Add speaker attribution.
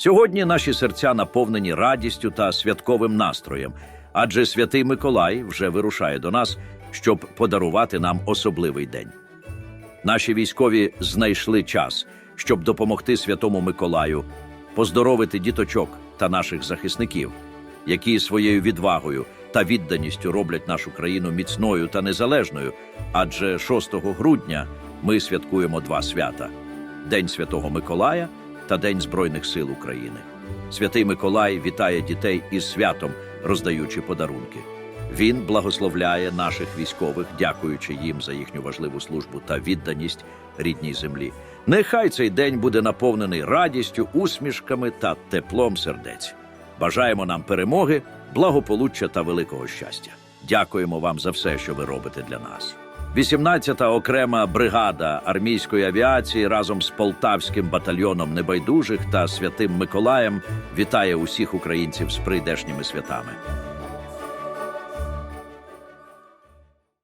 Speaker 1: Сьогодні наші серця наповнені радістю та святковим настроєм, адже святий Миколай вже вирушає до нас, щоб подарувати нам особливий день. Наші військові знайшли час, щоб допомогти святому Миколаю, поздоровити діточок та наших захисників, які своєю відвагою та відданістю роблять нашу країну міцною та незалежною. Адже 6 грудня ми святкуємо два свята: День Святого Миколая та День Збройних сил України. Святий Миколай вітає дітей із святом, роздаючи подарунки. Він благословляє наших військових, дякуючи їм за їхню важливу службу та відданість рідній землі. Нехай цей день буде наповнений радістю, усмішками та теплом сердець. Бажаємо нам перемоги, благополуччя та великого щастя. Дякуємо вам за все, що ви робите для нас. 18-та окрема бригада армійської авіації разом з Полтавським батальйоном небайдужих та святим Миколаєм вітає усіх українців з прийдешніми святами.